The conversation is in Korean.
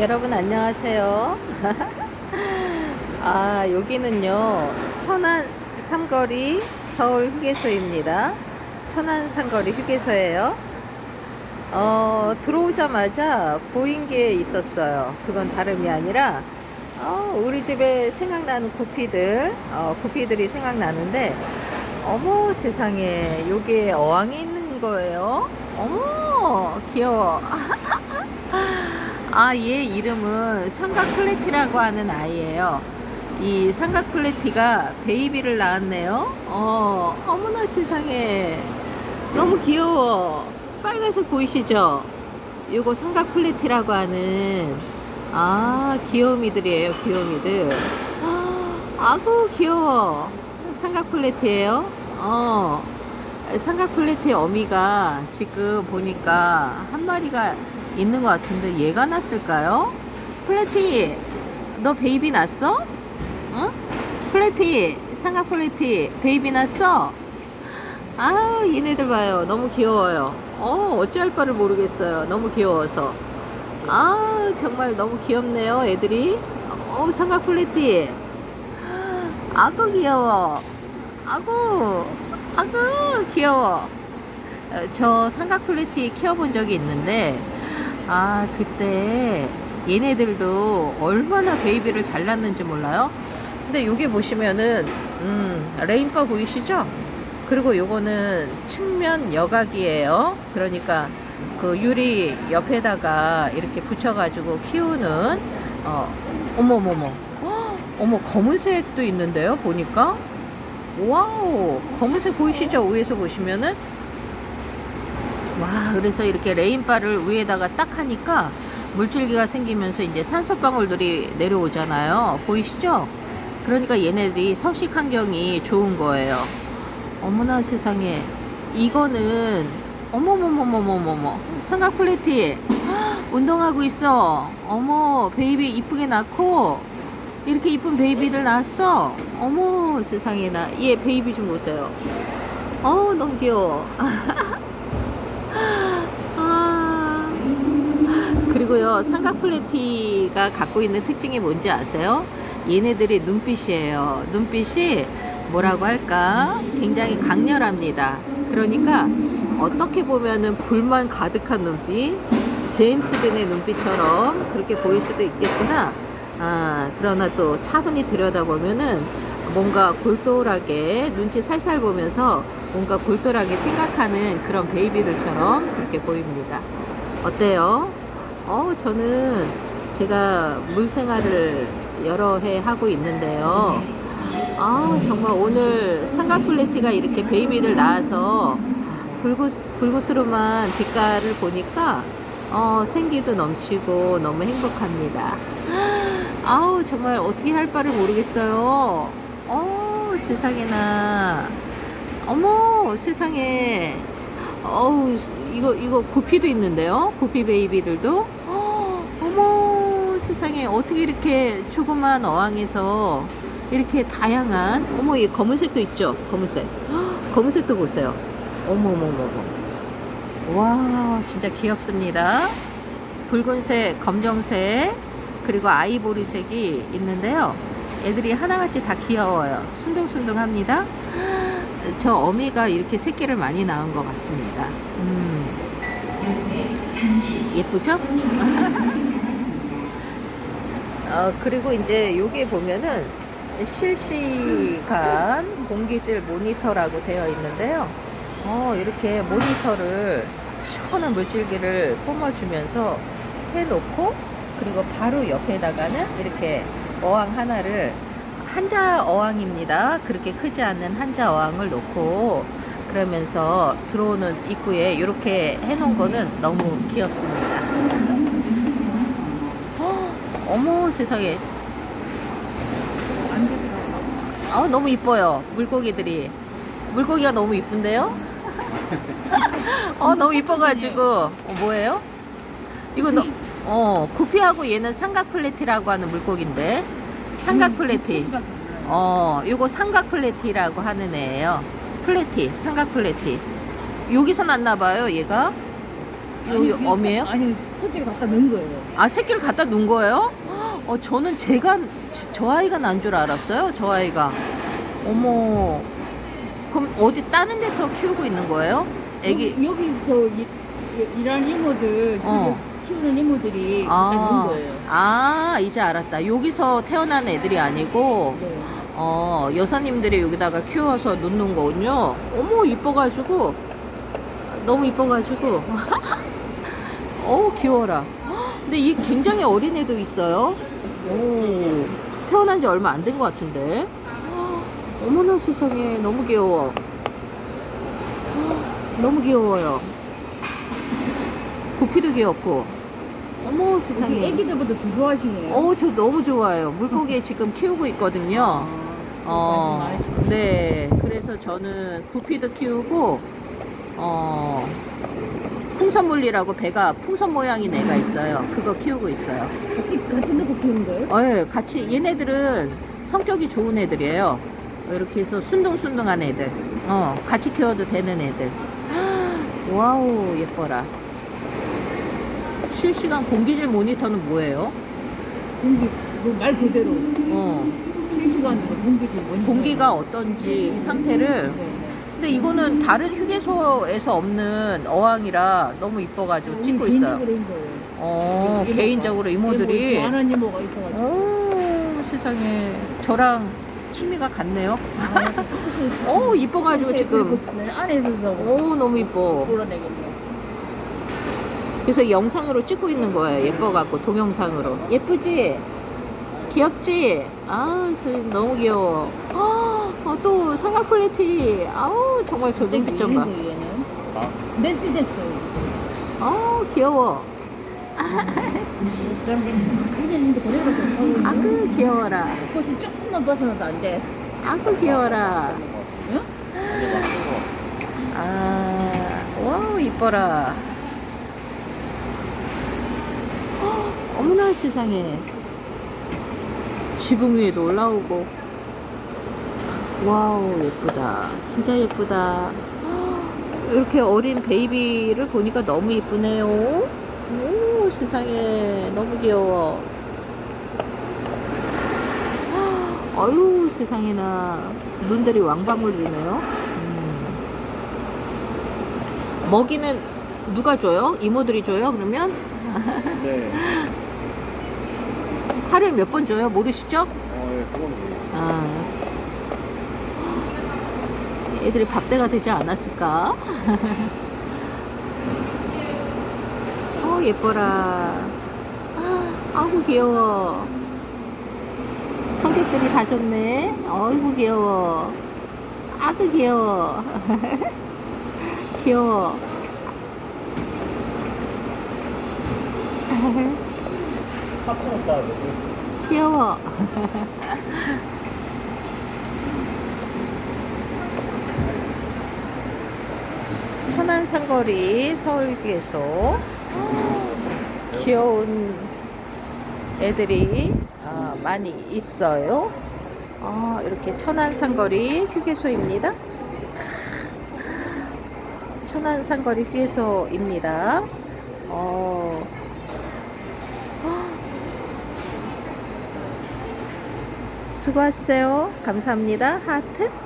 여러분 안녕하세요. 아, 여기는요. 천안 삼거리 서울 휴게소입니다. 천안 삼거리 휴게소예요. 어, 들어오자마자 보인 게 있었어요. 그건 다름이 아니라 어, 우리 집에 생각나는 구피들, 어, 구피들이 생각나는데 어머 세상에 여기에 어항이 있는 거예요. 어머 귀여워. 아, 얘 이름은 삼각플래티라고 하는 아이예요. 이 삼각플래티가 베이비를 낳았네요. 어, 어머나 세상에. 너무 귀여워. 빨간색 보이시죠? 요거 삼각플래티라고 하는, 아, 귀요미들이에요, 귀요미들. 아, 아구, 귀여워. 삼각플래티예요 어. 삼각플래티 어미가 지금 보니까 한 마리가 있는 것 같은데 얘가 났을까요? 플래티 너 베이비 났어? 응? 플래티 삼각 플래티 베이비 났어? 아 얘네들 봐요 너무 귀여워요 어 어찌할 바를 모르겠어요 너무 귀여워서 아 정말 너무 귀엽네요 애들이 어 삼각 플래티 아구 귀여워 아구 아구 귀여워 어, 저 삼각 플래티 키워본 적이 있는데 아 그때 얘네들도 얼마나 베이비를 잘 낳는지 몰라요? 근데 여기 보시면은 음 레인바 보이시죠? 그리고 요거는 측면 여각이에요. 그러니까 그 유리 옆에다가 이렇게 붙여가지고 키우는 어 어머머머. 헉, 어머 검은색도 있는데요 보니까? 와우! 검은색 보이시죠? 위에서 보시면은 와 그래서 이렇게 레인바를 위에다가 딱 하니까 물줄기가 생기면서 이제 산소 방울들이 내려오잖아요. 보이시죠? 그러니까 얘네들이 서식 환경이 좋은 거예요. 어머나 세상에. 이거는 어머머머머머머머. 삼각 플래티. 운동하고 있어. 어머 베이비 이쁘게 낳고 이렇게 이쁜 베이비들 낳았어. 어머 세상에나. 얘 베이비 좀 보세요. 어우 너무 귀여워 아. 그리고요 삼각 플래티가 갖고 있는 특징이 뭔지 아세요? 얘네들이 눈빛이에요. 눈빛이 뭐라고 할까? 굉장히 강렬합니다. 그러니까 어떻게 보면은 불만 가득한 눈빛, 제임스 딘의 눈빛처럼 그렇게 보일 수도 있겠으나, 아, 그러나 또 차분히 들여다보면은 뭔가 골똘하게 눈치 살살 보면서 뭔가 골똘하게 생각하는 그런 베이비들처럼 그렇게 보입니다. 어때요? 어, 저는 제가 물 생활을 여러 해 하고 있는데요. 아, 정말 오늘 삼각플래티가 이렇게 베이비를 낳아서 불구, 불구스름한 빛깔을 보니까 어, 생기도 넘치고 너무 행복합니다. 아우, 정말 어떻게 할 바를 모르겠어요. 어, 세상에나. 어머, 세상에. 어우, 이거, 이거 구피도 있는데요? 구피 베이비들도? 어, 어머, 세상에. 어떻게 이렇게 조그만 어항에서 이렇게 다양한, 어머, 이 검은색도 있죠? 검은색. 헉, 검은색도 보세요. 어머머머머. 와, 진짜 귀엽습니다. 붉은색, 검정색, 그리고 아이보리색이 있는데요. 애들이 하나같이 다 귀여워요. 순둥순둥합니다. 저 어미가 이렇게 새끼를 많이 낳은 것 같습니다. 음. 예쁘죠? 어, 그리고 이제 여기 보면은 실시간 공기질 모니터라고 되어 있는데요. 어, 이렇게 모니터를 시원한 물줄기를 뿜어주면서 해놓고 그리고 바로 옆에다가는 이렇게 어항 하나를 한자 어항입니다. 그렇게 크지 않는 한자 어항을 놓고 그러면서 들어오는 입구에 이렇게 해놓은 거는 너무 귀엽습니다. 어, 어머 세상에. 아 너무 이뻐요 물고기들이 물고기가 너무 이쁜데요? 어 너무 이뻐가지고 어, 뭐예요? 이거 너, 어 구피하고 얘는 삼각플래티라고 하는 물고기인데 삼각플래티 어 이거 삼각플래티라고 하는 애예요 플래티 삼각 플래티 여기서 났나봐요 얘가 요, 요 어미예요? 아니 새끼를 갖다 넣은 거예요. 아 새끼를 갖다 놓은 거예요? 어 저는 제가 저- 저 아이가 난 줄 알았어요. 저 아이가. 어머. 그럼 어디 다른 데서 키우고 있는 거예요? 애기. 여기, 여기서 일, 일하는 이모들 집에 어. 키우는 이모들이 갖다 넣은 아, 거예요. 아 이제 알았다. 여기서 태어난 애들이 아니고 네. 어 여사님들이 여기다가 키워서 놓는 거군요. 어머 이뻐가지고 너무 이뻐가지고. 어 귀여워라. 근데 이 굉장히 어린 애도 있어요. 오 태어난 지 얼마 안 된 것 같은데. 어머나 세상에 너무 귀여워. 너무 귀여워요. 부피도 귀엽고. 어머 세상에. 애기들보다 더 좋아하시네요. 어, 저 너무 좋아요. 물고기 지금 키우고 있거든요. 어, 네. 그래서 저는 구피도 키우고, 어, 풍선물리라고 배가 풍선 모양인 애가 있어요. 그거 키우고 있어요. 같이 같이 넣고 키우는 거예요? 어, 예, 같이, 얘네들은 성격이 좋은 애들이에요. 이렇게 해서 순둥순둥한 애들. 어, 같이 키워도 되는 애들. 와우, 예뻐라. 실시간 공기질 모니터는 뭐예요? 공기 그말 그대로 어, 실시간으로 공기 좀. 공기가 어떤지 이 상태를 네. 근데 이거는 다른 휴게소에서 없는 어항이라 너무 이뻐가지고 찍고 있어요. 어. 개인적으로 이모들이. 이모 좋아하는 이모가 있어가지고. 오, 세상에. 저랑 취미가 같네요. 오, 이뻐가지고 지금. 안에 있어서 오, 너무 이뻐. 그래서 영상으로 찍고 있는 거예요. 예뻐갖고, 동영상으로. 예쁘지? 귀엽지? 아, 소- 너무 귀여워. 아, 또 삼각 플래티. 아우, 정말 저 눈빛 좀 봐. 얘는 몇 시 됐어요 아우, 귀여워. 지금. 이제는데 고래가 좀 하고 아그 귀여워라. 꽃이 조금만 벗어나도 안 돼. 아그 귀여워라. 응? 아, 와우 이뻐라. 헉, 어머나 세상에. 지붕 위에도 올라오고. 와우 예쁘다. 진짜 예쁘다. 헉, 이렇게 어린 베이비를 보니까 너무 예쁘네요. 오 세상에 너무 귀여워. 헉, 어유 세상에나 눈들이 왕방울이네요. 음. 먹이는 누가 줘요? 이모들이 줘요? 그러면 네. 하루에 몇 번 줘요? 모르시죠? 어, 예, 그건 모르겠어요. 아. 애들이 밥대가 되지 않았을까? 어, 예뻐라. 아이고, 귀여워. 성격들이 다 좋네. 어이구, 귀여워. 아그, 귀여워. 귀여워. 오빠 누구? 귀여워. 천안 상거리 서울교에서 귀여운 애들이 아, 많이 있어요. 아, 이렇게 천안 상거리 휴게소입니다. 천안 상거리 휴게소입니다. 어, 수고하세요. 감사합니다. 하트.